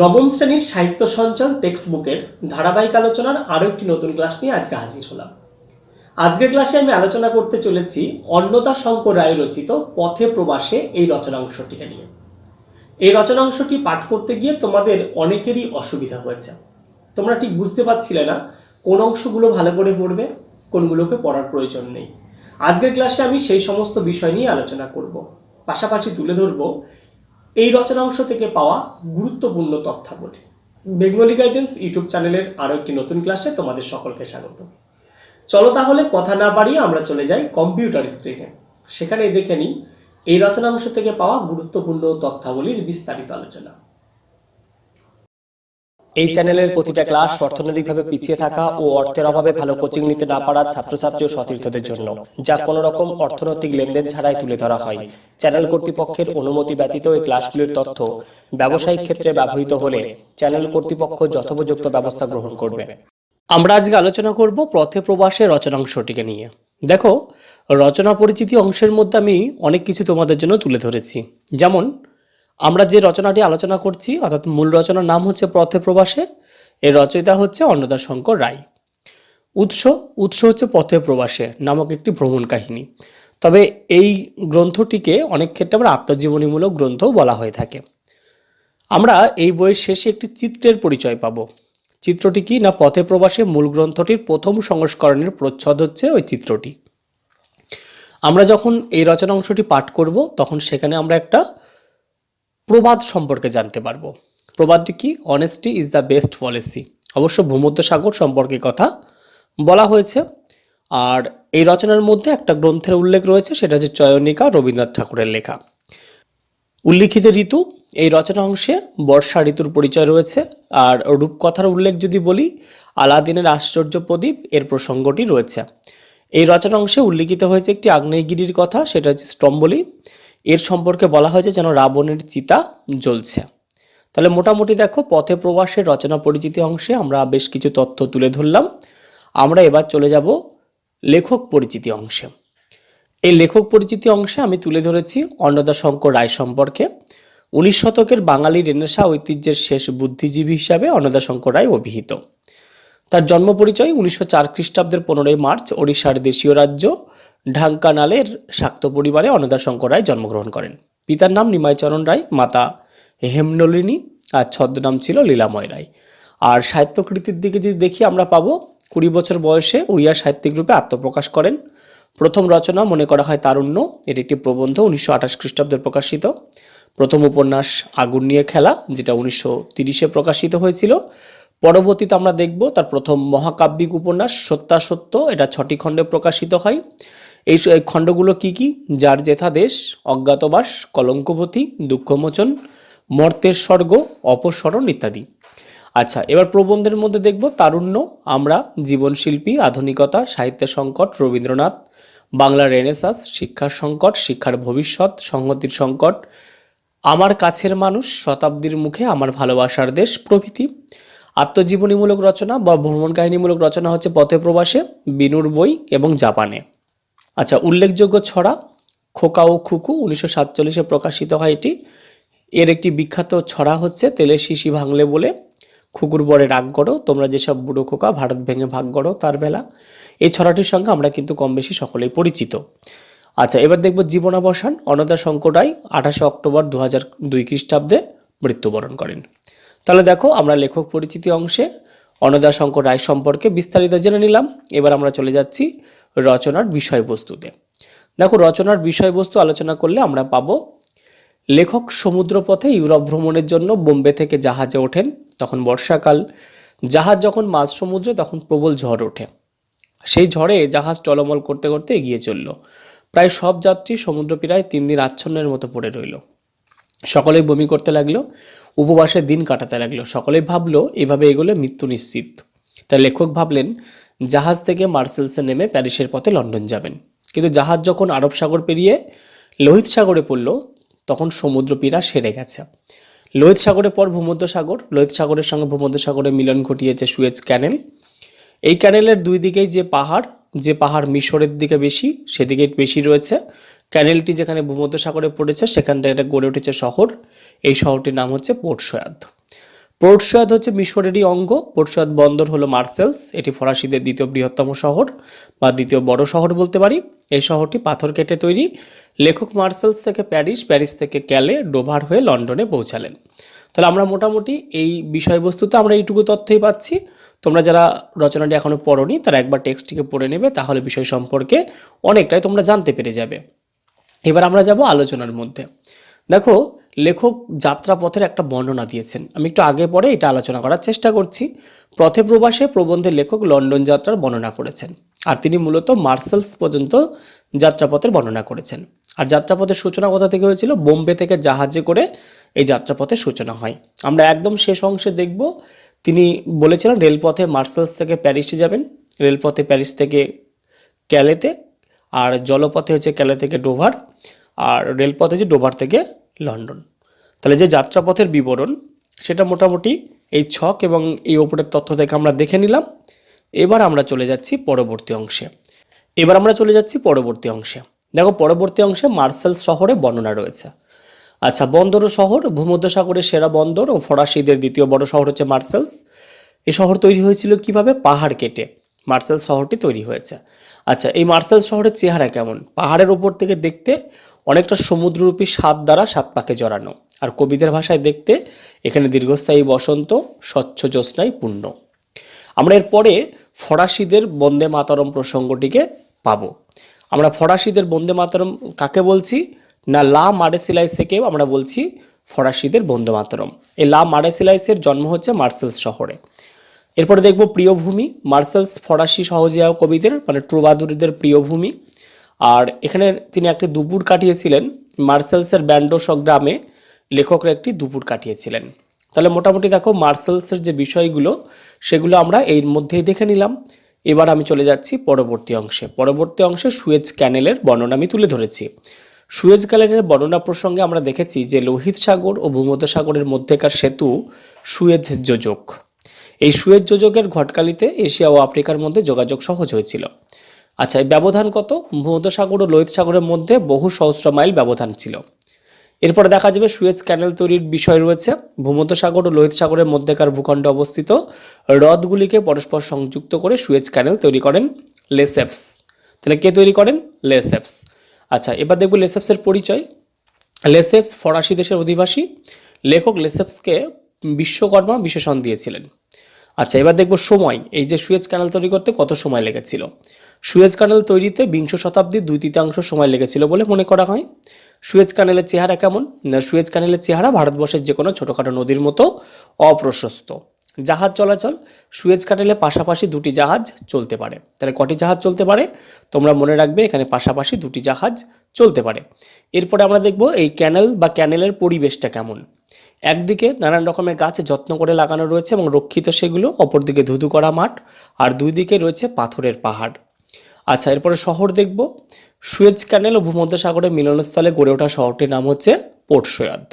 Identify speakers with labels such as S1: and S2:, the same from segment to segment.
S1: নবম শ্রেণির সাহিত্য সঞ্চন টেক্সট বুকের ধারাবাহিক আলোচনার আরও একটি নতুন ক্লাস নিয়ে আজকে হাজির হলাম। আজকের ক্লাসে আমি আলোচনা করতে চলেছি অন্নতা শঙ্কর রায় রচিত পথে প্রবাসে এই রচনাংশটিকে নিয়ে। এই রচনাংশটি পাঠ করতে গিয়ে তোমাদের অনেকেরই অসুবিধা হয়েছে। তোমরা ঠিক বুঝতে পারছিলে না কোন অংশগুলো ভালো করে পড়বে, কোনগুলোকে পড়ার প্রয়োজন নেই। আজকের ক্লাসে আমি সেই সমস্ত বিষয় নিয়ে আলোচনা করব। পাশাপাশি তুলে ধরব এই রচনাংশ থেকে পাওয়া গুরুত্বপূর্ণ তথ্যাবলী। বেঙ্গলি গাইডেন্স ইউটিউব চ্যানেলের আরও একটি নতুন ক্লাসে তোমাদের সকলকে স্বাগত। চলো তাহলে কথা না বাড়িয়ে আমরা চলে যাই কম্পিউটার স্ক্রিনে। সেখানে দেখে নিই, এই রচনা অংশ থেকে পাওয়া গুরুত্বপূর্ণ তথ্যাবলীর বিস্তারিত আলোচনা। এই চ্যানেলের প্রতিটা ক্লাস অর্থনৈতিকভাবে পিছিয়ে থাকা ও অর্থের অভাবে ভালো কোচিং নিতে না পারা ছাত্রছাত্রী ও সতীর্থদের জন্য, যা কোনো রকম অর্থনৈতিক লেনদেন ছাড়াই তুলে ধরা হয়। চ্যানেল কর্তৃপক্ষের অনুমতি ব্যতীত এই ক্লাসগুলির তথ্য ব্যবসায়িক ক্ষেত্রে ব্যবহৃত হলে চ্যানেল কর্তৃপক্ষ যথোপযুক্ত ব্যবস্থা গ্রহণ করবে। আমরা আজকে আলোচনা করব পথে প্রবাসে রচনাংশটিকে নিয়ে। দেখো, রচনা পরিচিতি অংশের মধ্যে আমি অনেক কিছু তোমাদের জন্য তুলে ধরেছি। যেমন আমরা যে রচনাটি আলোচনা করছি, অর্থাৎ মূল রচনার নাম হচ্ছে পথে প্রবাসে, এর রচয়িতা হচ্ছে অন্নদা শঙ্কর রায়। উৎস উৎস হচ্ছে পথে প্রবাসে নামক একটি ভ্রমণ কাহিনী। তবে এই গ্রন্থটিকে অনেক ক্ষেত্রে আমরা আত্মজীবনীমূলক গ্রন্থও বলা হয়ে থাকে। আমরা এই বইয়ের শেষে একটি চিত্রের পরিচয় পাব। চিত্রটি কি না পথে প্রবাসে মূল গ্রন্থটির প্রথম সংস্করণের প্রচ্ছদ হচ্ছে ওই চিত্রটি। আমরা যখন এই রচনা অংশটি পাঠ করব, তখন সেখানে আমরা একটা প্রবাদ সম্পর্কে জানতে পারব। প্রবাদটি কি? Honesty is the best policy অবশ্য ভূমধ্য সাগর সম্পর্কে কথা বলা হয়েছে। আর এই রচনার মধ্যে একটা গ্রন্থের উল্লেখ রয়েছে, সেটা হচ্ছে চয়নিকা রবীন্দ্রনাথ ঠাকুরের লেখা। উল্লিখিত ঋতু, এই রচনা অংশে বর্ষা ঋতুর পরিচয় রয়েছে। আর রূপকথার উল্লেখ যদি বলি, আলাদিনের আশ্চর্য প্রদীপ, এর প্রসঙ্গটি রয়েছে। এই রচনা অংশে উল্লিখিত হয়েছে একটি আগ্নেয়গিরির কথা, সেটা হচ্ছে স্তম্বলি এর সম্পর্কে বলা হয়েছে যেন রাবণের চিতা জ্বলছে। তাহলে মোটামুটি দেখো, পথে প্রবাসের রচনা পরিচিতি অংশে আমরা বেশ কিছু তথ্য তুলে ধরলাম। আমরা এবার চলে যাব লেখক পরিচিতি অংশে। এই লেখক পরিচিতি অংশে আমি তুলে ধরেছি অন্নদা শঙ্কর রায় সম্পর্কে। উনিশ শতকের বাঙালি রেনেসা ঐতিহ্যের শেষ বুদ্ধিজীবী হিসাবে অন্নদা শঙ্কর রায় অভিহিত। তার জন্ম পরিচয় উনিশশো চার খ্রিস্টাব্দের পনেরোই মার্চ, ওড়িশার দেশীয় রাজ্য। ঢাঙ্কানালের শাক্ত পরিবারে অন্নদা শঙ্কর রায় জন্মগ্রহণ করেন। পিতার নাম নিমাইচরণ রায়, মাতা হেমনলিনী আর ছদ্মনাম ছিল লীলাময় রায়। আর সাহিত্যকৃতির দিকে যদি দেখি আমরা পাবো, কুড়ি বছর বয়সে উড়িয়া সাহিত্যিক রূপে আত্মপ্রকাশ করেন। প্রথম রচনা মনে করা হয় তারুণ্য, এটি একটি প্রবন্ধ উনিশশো আঠাশ খ্রিস্টাব্দে প্রকাশিত। প্রথম উপন্যাস আগুন নিয়ে খেলা, যেটা উনিশশো তিরিশে প্রকাশিত হয়েছিল। পরবর্তীতে আমরা দেখব তার প্রথম মহাকাব্যিক উপন্যাস সত্যাসত্য, এটা ছটি খণ্ডে প্রকাশিত হয়। এই খণ্ডগুলো কি কি? যার জেথা দেশ, অজ্ঞাতবাস, কলঙ্কবতী, দুঃখমোচন, মর্তের স্বর্গ, অপসরণ ইত্যাদি। আচ্ছা এবার প্রবন্ধের মধ্যে দেখব তারুণ্য, আমরা, জীবনশিল্পী, আধুনিকতা সাহিত্যের সংকট, রবীন্দ্রনাথ, বাংলা রেনেসাস, শিক্ষার সংকট, শিক্ষার ভবিষ্যৎ, সংহতির সংকট, আমার কাছের মানুষ, শতাব্দীর মুখে আমার ভালোবাসার দেশ, প্রভৃতি। আত্মজীবনীমূলক রচনা বা ভ্রমণ কাহিনীমূলক রচনা হচ্ছে পথে প্রবাসে, বিনুর বই এবং জাপানে। আচ্ছা উল্লেখযোগ্য ছড়া খোকা ও খুকু উনিশশো সাতচল্লিশে প্রকাশিত হয় এটি। এর একটি বিখ্যাত ছড়া হচ্ছে তেলের শিশি ভাঙলে বলে, খুকুর বরে রাগ গড়ো তোমরা যেসব বুড়ো খোকা ভারত ভেঙে ভাগ গড়ো তার বেলা। এই ছড়াটির সঙ্গে আমরা কিন্তু কম বেশি সকলেই পরিচিত। আচ্ছা এবার দেখব জীবনাবসান। অনদা শঙ্কর রায় আঠাশে অক্টোবর দু হাজার দুই খ্রিস্টাব্দে মৃত্যুবরণ করেন। তাহলে দেখো, আমরা লেখক পরিচিতি অংশে অনদা শঙ্কর রায় সম্পর্কে বিস্তারিত জেনে নিলাম। এবার আমরা চলে যাচ্ছি রচনার বিষয়বস্তুতে। দেখো, রচনার বিষয়বস্তু আলোচনা করলে আমরা পাবো, লেখক সমুদ্রপথে ইউরোপ ভ্রমণের জন্য বোম্বে থেকে জাহাজে ওঠেন, তখন বর্ষাকাল। জাহাজ যখন মাঝ সমুদ্রে, তখন প্রবল ঝড় ওঠে। সেই ঝড়ে জাহাজ টলমল করতে করতে এগিয়ে চলল। প্রায় সব যাত্রী সমুদ্র প্রায় তিন দিন আচ্ছন্নের মতো পড়ে রইল। সকলেই বমি করতে লাগল, উপবাসে দিন কাটাতে লাগল। সকলেই ভাবলো, এভাবে এগোলে মৃত্যু নিশ্চিত। তাই লেখক ভাবলেন জাহাজ থেকে মার্সেলসে নেমে প্যারিসের পথে লন্ডন যাবেন। কিন্তু জাহাজ যখন আরব সাগর পেরিয়ে লোহিত সাগরে পড়ল, তখন সমুদ্র পীড়া সেরে গেছে। লোহিত সাগরের পর ভূমধ্য সাগর, লোহিত সাগরের সঙ্গে ভূমধ্য সাগরে মিলন ঘটিয়েছে সুয়েজ ক্যানেল। এই ক্যানেলের দুই দিকেই যে পাহাড় যে পাহাড় মিশরের দিকে বেশি, সেদিকে বেশি রয়েছে। ক্যানেলটি যেখানে ভূমধ্য সাগরে পড়েছে, সেখান থেকে গড়ে উঠেছে শহর। এই শহরটির নাম হচ্ছে পোর্ট সৈয়দ। পোর্ট সৈয়দ হচ্ছে মিশরেরই অঙ্গ। পোর্ট সৈয়দ বন্দর হলো মার্সেলস। এটি ফরাসিদের দ্বিতীয় বৃহত্তম শহর বা দ্বিতীয় বড় শহর বলতে পারি। এই শহরটি পাথর কেটে তৈরি। লেখক মার্সেলস থেকে প্যারিস প্যারিস থেকে ক্যালে, ডোভার হয়ে লন্ডনে পৌঁছালেন। তাহলে আমরা মোটামুটি এই বিষয়বস্তুতে আমরা এইটুকু তথ্যই পাচ্ছি। তোমরা যারা রচনাটি এখনও পড়োনি, তারা একবার টেক্সটটিকে পড়ে নেবে, তাহলে বিষয় সম্পর্কে অনেকটাই তোমরা জানতে পেরে যাবে। এবার আমরা যাব আলোচনার মধ্যে। দেখো লেখক যাত্রাপথের একটা বর্ণনা দিয়েছেন। আমি একটু আগে পরে এটা আলোচনা করার চেষ্টা করছি। পথে প্রবাসে প্রবন্ধের লেখক লন্ডন যাত্রার বর্ণনা করেছেন। আর তিনি মূলত মার্সেলস পর্যন্ত যাত্রাপথের বর্ণনা করেছেন। আর যাত্রাপথের সূচনা কোথা থেকে হয়েছিল? বোম্বে থেকে জাহাজে করে এই যাত্রাপথের সূচনা হয়। আমরা একদম শেষ অংশে দেখব। তিনি বলেছিলেন, রেলপথে মার্সেলস থেকে প্যারিসে যাবেন। রেলপথে প্যারিস থেকে ক্যালেতে, আর জলপথে হচ্ছে ক্যালে থেকে ডোভার। আর রেলপথে হচ্ছে ডোভার থেকে লন্ডন। তাহলে যে যাত্রাপথের বিবরণ, সেটা মোটামুটি এই ছক এবং এই ওপরের তথ্য থেকে আমরা দেখে নিলাম। এবার আমরা চলে যাচ্ছি পরবর্তী অংশে। এবার আমরা চলে যাচ্ছি পরবর্তী অংশে। দেখো, পরবর্তী অংশে মার্সেলস শহরে বর্ণনা রয়েছে। আচ্ছা বন্দর শহর, ভূমধ্যসাগরের সেরা বন্দর ও ফরাসিদের দ্বিতীয় বড় শহর হচ্ছে মার্সেলস। এই শহর তৈরি হয়েছিল কীভাবে? পাহাড় কেটে। মার্সেল শহরটি তৈরি হয়েছে। আচ্ছা এই মার্সেল শহরের চেহারা কেমন? পাহাড়ের ওপর থেকে দেখতে অনেকটা সমুদ্ররূপী সাত দ্বারা সাত পাকে জড়ানো। আর কবিদের ভাষায় দেখতে এখানে দীর্ঘস্থায়ী বসন্ত, স্বচ্ছ জ্যোৎস্নায় পূর্ণ। আমরা এরপরে ফরাসিদের বন্দে মাতরম প্রসঙ্গটিকে পাব। আমরা ফরাসিদের বন্দে মাতরম কাকে বলছি? না, লা মারেসিলাইসেকেও আমরা বলছি ফরাসিদের বন্দে মাতরম। এই লা মারেসিলাইসের জন্ম হচ্ছে মার্সেলস শহরে। এরপরে দেখব প্রিয়ভূমি। মার্সেলস ফরাসি সহজিয়া কবিদের মানে ট্রুবাদুরিদের প্রিয়ভূমি। আর এখানে তিনি একটি দুপুর কাটিয়েছিলেন। মার্সেলসের ব্যান্ডোস গ্রামে লেখকরা একটি দুপুর কাটিয়েছিলেন। তাহলে মোটামুটি দেখো মার্সেলসের যে বিষয়গুলো, সেগুলো আমরা এর মধ্যেই দেখে নিলাম। এবার আমি চলে যাচ্ছি পরবর্তী অংশে। পরবর্তী অংশে সুয়েজ ক্যানেলের বর্ণনা আমি তুলে ধরেছি। সুয়েজ ক্যানেলের বর্ণনা প্রসঙ্গে আমরা দেখেছি যে লোহিত সাগর ও ভূমধ্যসাগরের মধ্যেকার সেতু সুয়েজ যোজক। এই সুয়েজ যোজকের ঘটকালিতে এশিয়া ও আফ্রিকার মধ্যে যোগাযোগ সহজ হয়েছিল। আচ্ছা এই ব্যবধান কত? ভূমধ্যসাগর ও লোহিত সাগরের মধ্যে বহু সহস্র মাইল ব্যবধান ছিল। এরপরে দেখা যাবে সুয়েজ ক্যানেল তৈরির বিষয় রয়েছে। ভূমধ্যসাগর ও লোহিত সাগরের মধ্যেকার ভূখণ্ডে অবস্থিত। হ্রদগুলিকে পরস্পর সংযুক্ত করে সুয়েজ ক্যানেল তৈরি করেন লেসেপস। তাহলে কে তৈরি করেন? লেসেপস। আচ্ছা এবার দেখব লেসেপসের পরিচয়। লেসেপস ফরাসি দেশের অধিবাসী। লেখক লেসেপসকে বিশ্বকর্মা বিশেষণ দিয়েছিলেন। আচ্ছা এবার দেখব সময়। এই যে সুয়েজ ক্যানেল তৈরি করতে কত সময় লেগেছিল? সুয়েজ ক্যানেল তৈরিতে বিংশ শতাব্দীর দুই তৃতীয়াংশ সময় লেগেছিল বলে মনে করা হয়। সুয়েজ ক্যানেলের চেহারা কেমন? না, সুয়েজ ক্যানেলের চেহারা ভারতবর্ষের যে কোনো ছোটোখাটো নদীর মতো অপ্রশস্ত। জাহাজ চলাচল, সুয়েজ ক্যানেলে পাশাপাশি দুটি জাহাজ চলতে পারে। তাহলে কটি জাহাজ চলতে পারে? তোমরা মনে রাখবে এখানে পাশাপাশি দুটি জাহাজ চলতে পারে। এরপরে আমরা দেখব এই ক্যানেল বা ক্যানেলের পরিবেশটা কেমন। একদিকে নানান রকমের গাছ যত্ন করে লাগানো রয়েছে এবং রক্ষিত সেগুলো, অপরদিকে ধুধু করা মাঠ, আর দুই দিকে রয়েছে পাথরের পাহাড়। আচ্ছা এরপরে শহর দেখব। সুয়েজ ক্যানেল ও ভূমধ্যসাগরের মিলনস্থলে গড়ে ওঠা শহরটির নাম হচ্ছে পোর্ট সৈয়দ।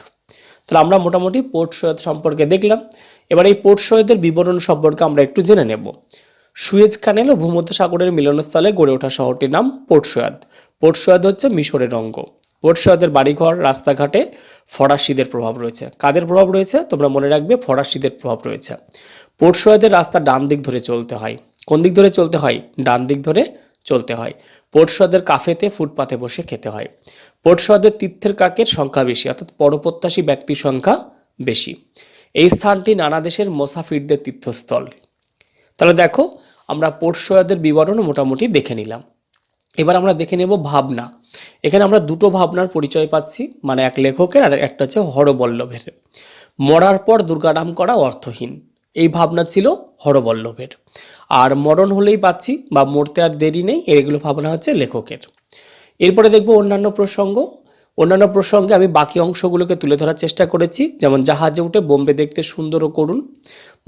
S1: তাহলে আমরা মোটামুটি পোর্ট সৈয়দ সম্পর্কে দেখলাম। এবার এই পোর্ট সৈয়দের বিবরণ সম্পর্কে আমরা একটু জেনে নেব। সুয়েজ ক্যানেল ও ভূমধ্যসাগরের মিলনস্থলে গড়ে ওঠা শহরটির নাম পোর্ট সৈয়দ। পোর্ট সৈয়দ হচ্ছে মিশরের অঙ্গ। পোর্ট সৈয়দের বাড়িঘর, রাস্তাঘাটে ফরাসিদের প্রভাব রয়েছে। কাদের প্রভাব রয়েছে? তোমরা মনে রাখবে ফরাসিদের প্রভাব রয়েছে। পোর্ট সৈয়দের রাস্তা ডান দিক ধরে চলতে হয়। কোন দিক ধরে চলতে হয়? ডান দিক ধরে চলতে হয়। পোর্ট সৈয়দের কাফেতে ফুটপাতে বসে খেতে হয়। পোর্ট সৈয়দের তীর্থের কাকের সংখ্যা বেশি, অর্থাৎ পরপ্রত্যাশী ব্যক্তির সংখ্যা বেশি। এই স্থানটি নানা দেশের মোসাফিরদের তীর্থস্থল। তাহলে দেখো, আমরা পোর্ট সৈয়দের বিবরণ মোটামুটি দেখে নিলাম। এবার আমরা দেখে নেব ভাবনা। এখানে আমরা দুটো ভাবনার পরিচয় পাচ্ছি মানে এক লেখকের আর একটা হচ্ছে হরবল্লভের। মরার পর দুর্গানাম করা অর্থহীন। এই ভাবনা ছিল হরবল্লভের। আর মরণ হলেই পাচ্ছি বা মরতে আর দেরি নেই এগুলো ভাবনা হচ্ছে লেখকের। এরপরে দেখব অন্যান্য প্রসঙ্গ। অন্যান্য প্রসঙ্গে আমি বাকি অংশগুলোকে তুলে ধরার চেষ্টা করেছি, যেমন জাহাজে উঠে বোম্বে দেখতে সুন্দর ও করুন।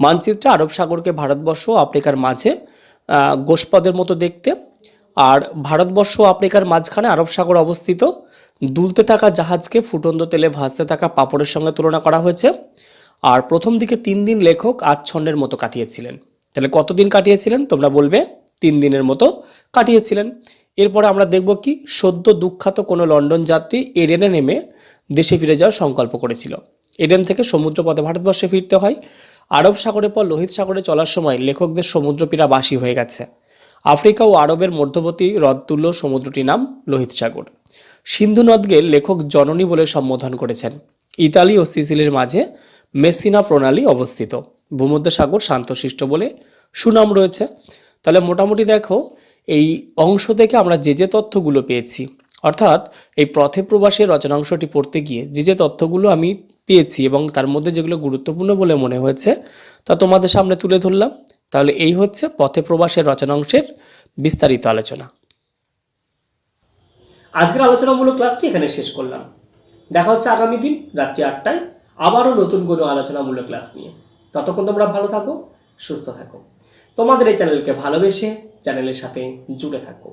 S1: মানচিত্রে আরব সাগরকে ভারতবর্ষ ও আফ্রিকার মাঝে গোষ্পদের মতো দেখতে। আর ভারতবর্ষ ও আফ্রিকার মাঝখানে আরব সাগর অবস্থিত। দুলতে থাকা জাহাজকে ফুটন্ত তেলে ভাজতে থাকা পাপড়ের সঙ্গে তুলনা করা হয়েছে। আর প্রথম দিকে তিন দিন লেখক আচ্ছন্নের মতো কাটিয়েছিলেন। তাহলে কতদিন কাটিয়েছিলেন? তোমরা বলবে তিন দিনের মতো কাটিয়েছিলেন। এরপরে আমরা দেখব কি সদ্য দুঃখাত কোনো লন্ডন যাত্রী এডেনে নেমে দেশে ফিরে যাওয়ার সংকল্প করেছিল। এডেন থেকে সমুদ্রপথে ভারতবর্ষে ফিরতে হয়। আরব সাগরের পর লোহিত সাগরে চলার সময় লেখকদের সমুদ্রপীড়া বাসী হয়ে গেছে। আফ্রিকা ও আরবের মধ্যবর্তী হ্রদতুল্য সমুদ্রটির নাম লোহিত সাগর। সিন্ধু নদকে লেখক জননী বলে সম্বোধন করেছেন। ইতালি ও সিসিলির মাঝে মেসিনা প্রণালী অবস্থিত। ভূমধ্যসাগর শান্তশিষ্ট বলে সুনাম রয়েছে। তাহলে মোটামুটি দেখো, এই অংশ থেকে আমরা যে যে তথ্যগুলো পেয়েছি, অর্থাৎ এই পথে প্রবাসের রচনাংশটি পড়তে গিয়ে যে যে তথ্যগুলো আমি পেয়েছি এবং তার মধ্যে যেগুলো গুরুত্বপূর্ণ বলে মনে হয়েছে, তা তোমাদের সামনে তুলে ধরলাম। তাহলে এই হচ্ছে পথে প্রবাসের রচনাংশের বিস্তারিত আলোচনা। আজকের আলোচনামূলক ক্লাসটি এখানে শেষ করলাম। দেখা হচ্ছে আগামী দিন রাত্রি আটটায়। আবারও নতুন কোনো আলোচনামূলক ক্লাস নিয়ে। ততক্ষণ তোমরা ভালো থাকো, সুস্থ থাকো। তোমাদের এই চ্যানেলকে ভালোবেসে চ্যানেলের সাথে জুড়ে থাকো।